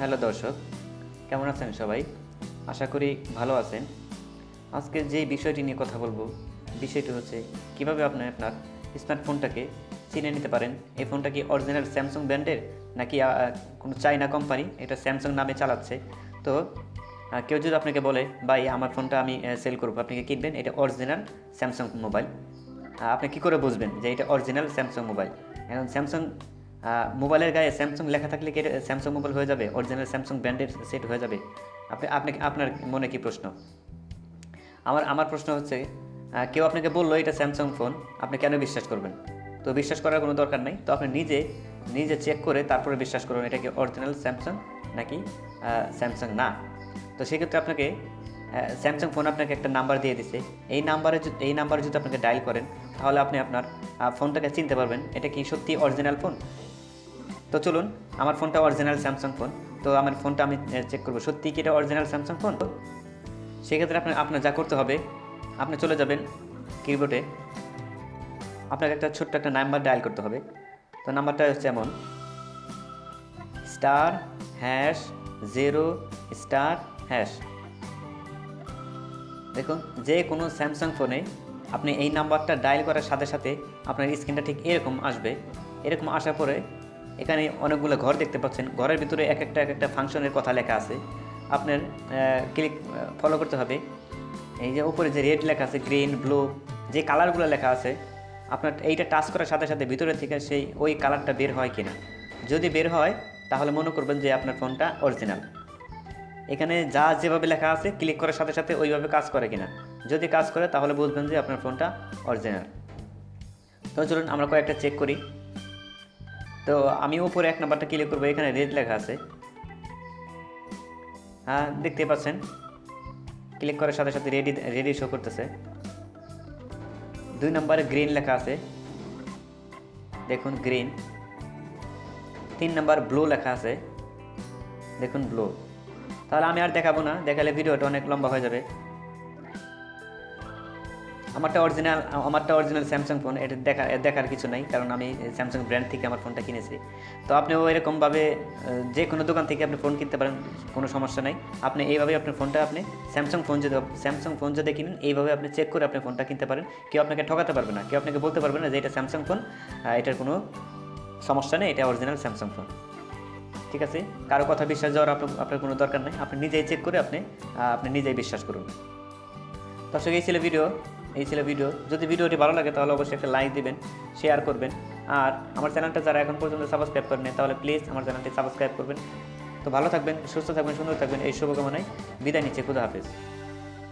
Hello দর্শক, কেমন আছেন সবাই? আশা করি ভালো আছেন। আজকে যে বিষয়টি নিয়ে কথা বলব, বিষয়টি হচ্ছে কীভাবে আপনি আপনার স্মার্টফোনটাকে চিনে নিতে পারেন। এই ফোনটা কি অরিজিনাল স্যামসাং ব্র্যান্ডের, নাকি কোনো চাইনা কোম্পানি এটা স্যামসাং নামে চালাচ্ছে? তো কেউ যদি আপনাকে বলে, ভাই, আমার ফোনটা আমি সেল করব, আপনি কি কিনবেন? এটা অরিজিনাল স্যামসাং মোবাইল আপনি কি করে বুঝবেন যে এটা অরিজিনাল স্যামসাং মোবাইল এখন স্যামসাং মোবাইলের গায়ে স্যামসাং লেখা থাকলে কি স্যামসাং মোবাইল হয়ে যাবে? অরিজিনাল স্যামসাং ব্র্যান্ডের সেট হয়ে যাবে? আপনি আপনি, আপনার মনে কি প্রশ্ন? আমার আমার প্রশ্ন হচ্ছে কেউ আপনাকে বলল এটা স্যামসাং ফোন আপনি কেন বিশ্বাস করবেন? তো বিশ্বাস করার কোনো দরকার নেই। তো আপনি নিজে নিজে চেক করে তারপরে বিশ্বাস করুন, এটা কি অরিজিনাল স্যামসাং নাকি স্যামসাং না? তো সেক্ষেত্রে আপনাকে স্যামসাং ফোন আপনাকে একটা নাম্বার দিয়ে দিছে। এই নাম্বারে এই নাম্বারে যদি আপনাকে ডায়াল করেন, তাহলে আপনি আপনার ফোনটাকে চিনতে পারবেন, এটা কি সত্যি অরিজিনাল ফোন তো চলুন, আমার ফোনটা অরিজিনাল স্যামসাং ফোন তো আমার ফোনটা আমি চেক করব। সত্যি কি এটা অরিজিনাল স্যামসাং ফোন তো সেক্ষেত্রে আপনার আপনার যা করতে হবে, আপনি চলে যাবেন কিবোর্ডে আপনাকে একটা ছোট্ট একটা নাম্বার ডায়াল করতে হবে। তো নাম্বারটা হচ্ছে এমন। Star hash zero star hash দেখুন, যে কোনো স্যামসাং ফোনে আপনি এই নাম্বারটা ডায়াল করার সাথে সাথে আপনার স্ক্রিনটা ঠিক এরকম আসবে। এরকম আসার পরে এখানে অনেকগুলো ঘর দেখতে পাচ্ছেন। ঘরের ভিতরে এক একটা এক একটা ফাংশনের কথা লেখা আছে। আপনার ক্লিক ফলো করতে হবে। এই যে উপরে যে রেড লেখা আছে গ্রিন ব্লু যে কালারগুলো লেখা আছে, আপনার এইটা টাচ করার সাথে সাথে ভিতরে থেকে সেই ওই কালারটা বের হয় কিনা। যদি বের হয়, তাহলে মনে করবেন যে আপনার ফোনটা অরিজিনাল এখানে যা যেভাবে লেখা আছে ক্লিক করার সাথে সাথে ওইভাবে কাজ করে কিনা। যদি কাজ করে, তাহলে বুঝবেন যে আপনার ফোনটা অরিজিনাল তো চলুন আমরা কয়েকটা চেক করি। তো আমি উপরে এক নাম্বারটা ক্লিক করব, এখানে রেড লেখা আছে। হ্যাঁ দেখতে পাচ্ছেন। ক্লিক করার সাথে সাথে রেডি রেডি শো করতেছে। দুই নম্বরে গ্রিন লেখা আছে। দেখুন গ্রিন তিন নাম্বার ব্লু লেখা আছে। দেখুন ব্লু তাহলে আমি আর দেখাবো না, দেখালে ভিডিওটা অনেক লম্বা হয়ে যাবে। আমারটা অরিজিনাল আমারটা অরিজিনাল স্যামসাং ফোন এটা দেখা, দেখার কিছু নাই, কারণ আমি স্যামসাং ব্র্যান্ড থেকে আমার ফোনটা কিনেছি। তো আপনিও এরকমভাবে যে কোনো দোকান থেকে আপনি ফোন কিনতে পারেন, কোনো সমস্যা নাই। আপনি এইভাবে আপনার ফোনটা আপনি স্যামসাং ফোন যদি স্যামসাং ফোন যদি কিনেন, এইভাবে আপনি চেক করে আপনি ফোনটা কিনতে পারেন। কেউ আপনাকে ঠকাতে পারবে না, কেউ আপনাকে বলতে পারবে না যে এটা স্যামসাং ফোন এটার কোনো সমস্যা নেই, এটা অরিজিনাল স্যামসাং ফোন ঠিক আছে? কারও কথা বিশ্বাস যাওয়ার আপনার আপনার কোনো দরকার নেই। আপনি নিজেই চেক করে আপনি আপনি নিজেই বিশ্বাস করুন। দর্শক, এই ছিল ভিডিও এই ছিল ভিডিও। যদি ভিডিওটি ভালো লাগে, তাহলে অবশ্যই একটা লাইক দিবেন শেয়ার করবেন। আর আমার চ্যানেলটা যারা এখন পর্যন্ত সাবস্ক্রাইব করেন তাহলে প্লিজ আমার চ্যানেলটি সাবস্ক্রাইব করবেন। তো ভালো থাকবেন, সুস্থ থাকবেন, সুন্দর থাকবেন, এই শুভকামনায় বিদায় নিচ্ছে, খুদা হাফেজ।